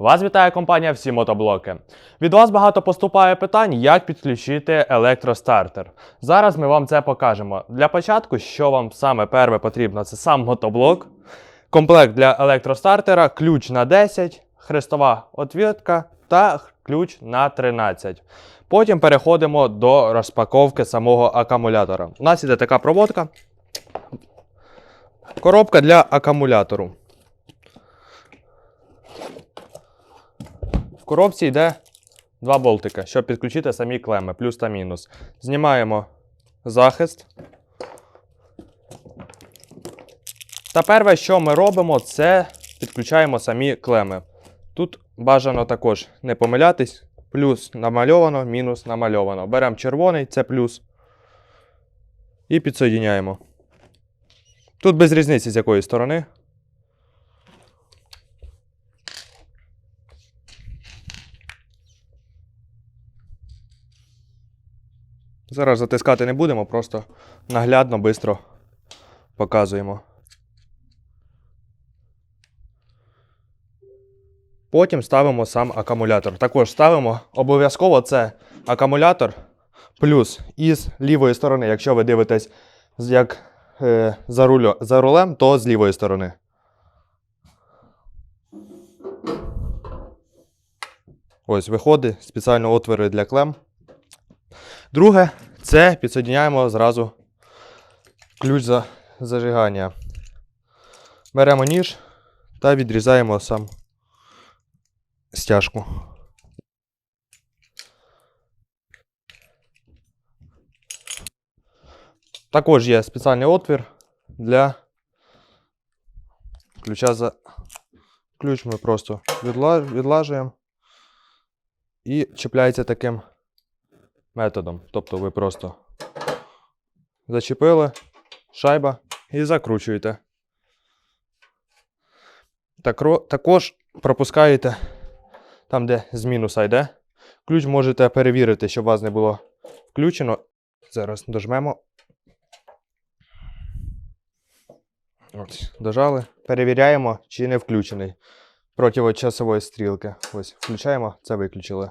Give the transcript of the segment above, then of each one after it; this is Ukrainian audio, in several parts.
Вас вітає компанія Всі мотоблоки. Від вас багато поступає питань, як підключити електростартер. Зараз ми вам це покажемо. Для початку, що вам саме перше потрібно, це сам мотоблок, комплект для електростартера, ключ на 10, хрестова отвітка та ключ на 13. Потім переходимо до розпаковки самого акумулятора. У нас іде така проводка. Коробка для акумулятору. Коробці йде два болтики, щоб підключити самі клеми, плюс та мінус. Знімаємо захист. Та перше, що ми робимо, це підключаємо самі клеми. Тут бажано також не помилятись. Плюс намальовано, мінус намальовано. Беремо червоний, це плюс. І підсоєдняємо. Тут без різниці з якої сторони. Зараз затискати не будемо, просто наглядно, швидко показуємо. Потім ставимо сам акумулятор. Також ставимо обов'язково це акумулятор плюс із лівої сторони, якщо ви дивитесь як е, за, рулю, за рулем, то з лівої сторони. Ось виходить, спеціально отвори для клем. Друге, це підсоединяємо зразу ключ за зажигання. Беремо ніж та відрізаємо сам стяжку. Також є спеціальний отвір для ключа за ключ ми просто відлажуємо і чіпляється таким методом. Тобто ви просто зачепили шайба і закручуєте. Також пропускаєте там, де з мінуса йде. Ключ можете перевірити, щоб у вас не було включено. Зараз дожмемо. Ось, дожали. Перевіряємо, чи не включений. Противочасової стрілки. Ось, включаємо, це виключили.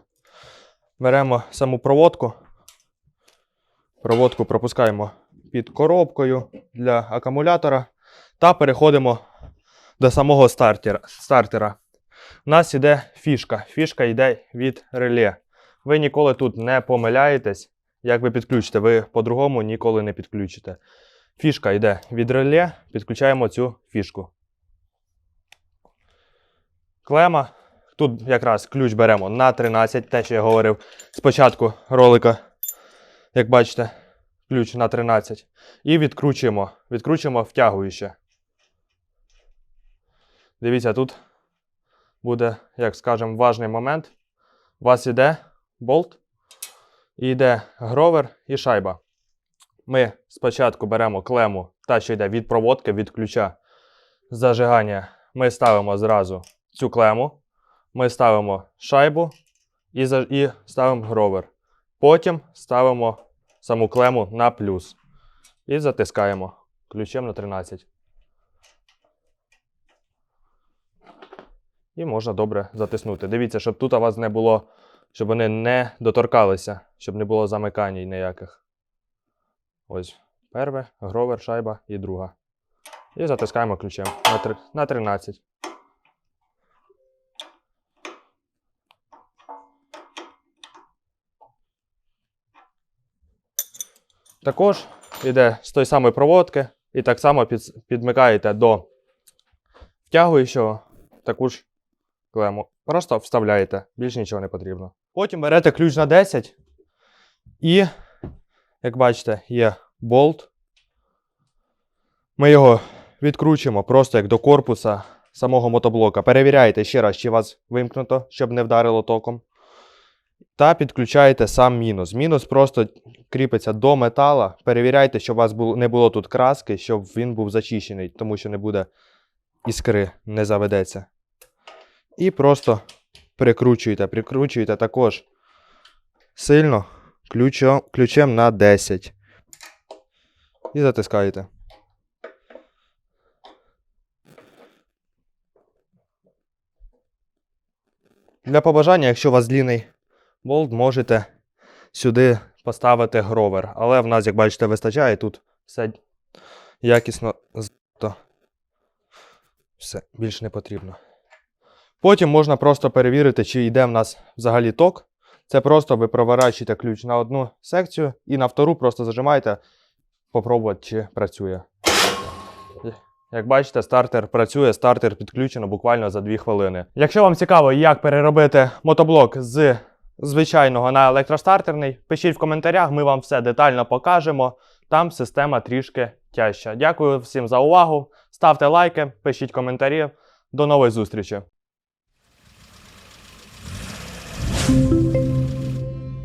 Беремо саму проводку. Проводку пропускаємо під коробкою для акумулятора та переходимо до самого стартера. стартера. У нас іде фішка. Фішка йде від реле. Ви ніколи тут не помиляєтесь, як ви підключите. Ви по-другому ніколи не підключите. Фішка йде від реле, підключаємо цю фішку. Клема. Тут якраз ключ беремо на 13, те, що я говорив спочатку ролика. Як бачите, ключ на 13. І відкручуємо. Відкручуємо втягуюче. Дивіться, тут буде, як скажемо, важний момент. У вас іде болт, і йде гровер і шайба. Ми спочатку беремо клему, та, що йде від проводки, від ключа зажигання. Ми ставимо зразу цю клему, ми ставимо шайбу і, ставимо гровер. Потім ставимо саму клему на плюс і затискаємо ключем на 13. І можна добре затиснути. Дивіться, щоб тут у вас не було, щоб вони не доторкалися, щоб не було замикань ніяких. Ось. Перше, гровер, шайба і друга. І затискаємо ключем на 13. Також йде з тої самої проводки і так само під, підмикаєте до втягуючого таку ж клему. Просто вставляєте, більш нічого не потрібно. Потім берете ключ на 10 і, як бачите, є болт. Ми його відкручуємо просто як до корпуса самого мотоблока. Перевіряєте ще раз, чи вас вимкнуто, щоб не вдарило током. Та підключаєте сам мінус. Мінус просто кріпиться до метала. Перевіряйте, щоб у вас не було тут краски, щоб він був зачищений, тому що не буде іскри, не заведеться. І просто прикручуєте, прикручуєте також сильно ключом, ключем на 10. І затискаєте. Для побажання, якщо у вас длінний болт, можете сюди поставити гровер. Але в нас, як бачите, вистачає тут все якісно. Все, більш не потрібно. Потім можна просто перевірити, чи йде в нас взагалі ток. Це просто ви проворачуєте ключ на одну секцію і на втору просто зажимаєте, попробувати, чи працює. Як бачите, стартер працює, стартер підключено буквально за 2 хвилини. Якщо вам цікаво, як переробити мотоблок з звичайного на електростартерний, пишіть в коментарях, ми вам все детально покажемо. Там система трішки тяжча. Дякую всім за увагу. Ставте лайки, пишіть коментарі. До нової зустрічі!